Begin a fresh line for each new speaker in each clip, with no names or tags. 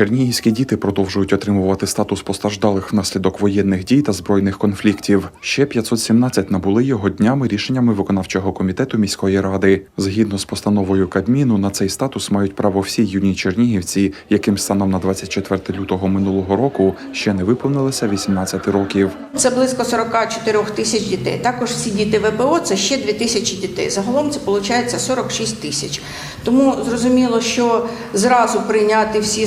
Чернігівські діти продовжують отримувати статус постраждалих внаслідок воєнних дій та збройних конфліктів. Ще 517 набули його днями рішеннями виконавчого комітету міської ради. Згідно з постановою Кабміну, на цей статус мають право всі юні чернігівці, яким станом на 24 лютого минулого року ще не виповнилося 18 років.
Це близько 44 тисяч дітей. Також всі діти ВПО це ще 2 тисячі дітей. Загалом це виходить 46 тисяч. Тому зрозуміло, що зразу прийняти всі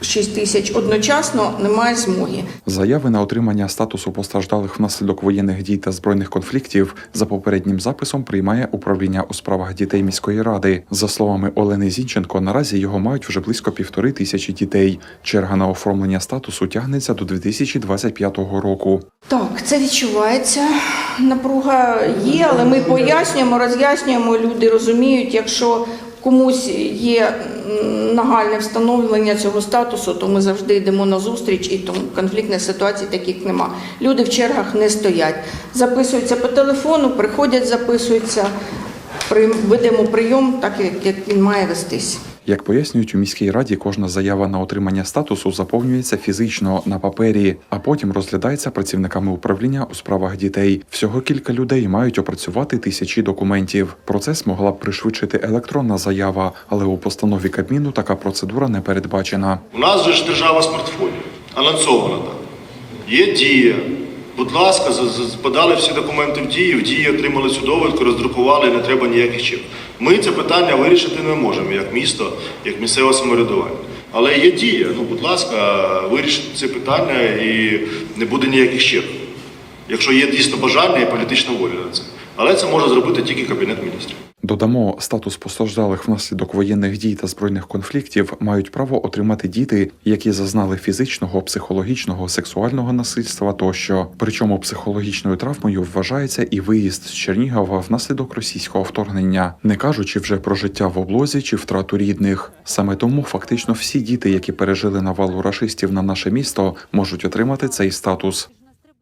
46 тисяч одночасно немає змоги.
Заяви на отримання статусу постраждалих внаслідок воєнних дій та збройних конфліктів за попереднім записом приймає управління у справах дітей міської ради. За словами Олени Зінченко, наразі його мають вже близько півтори тисячі дітей. Черга на оформлення статусу тягнеться до 2025 року.
Так, це відчувається. Напруга є, але ми пояснюємо, роз'яснюємо. Люди розуміють, якщо комусь є нагальне встановлення цього статусу, то ми завжди йдемо на зустріч, і тому конфліктних ситуацій таких нема. Люди в чергах не стоять. Записуються по телефону, приходять, записуються. Ведемо прийом, так як він має вестись.
Як пояснюють у міській раді, кожна заява на отримання статусу заповнюється фізично на папері, а потім розглядається працівниками управління у справах дітей. Всього кілька людей мають опрацювати тисячі документів. Процес могла б пришвидшити електронна заява, але у постанові Кабміну така процедура не передбачена.
У нас же ж держава смартфонів, анонсована. Є дія. Будь ласка, подали всі документи в дії, в дії отримали цю довідку, роздрукували, не треба ніяких чим. Ми це питання вирішити не можемо як місто, як місцеве самоврядування. Але є дія. Ну, будь ласка, вирішити це питання і не буде ніяких черг. Якщо є дійсно бажання і політична воля на це. Але це може зробити тільки Кабінет міністрів.
Додамо, статус постраждалих внаслідок воєнних дій та збройних конфліктів мають право отримати діти, які зазнали фізичного, психологічного, сексуального насильства тощо. Причому психологічною травмою вважається і виїзд з Чернігова внаслідок російського вторгнення, не кажучи вже про життя в облозі чи втрату рідних. Саме тому фактично всі діти, які пережили навалу рашистів на наше місто, можуть отримати цей статус.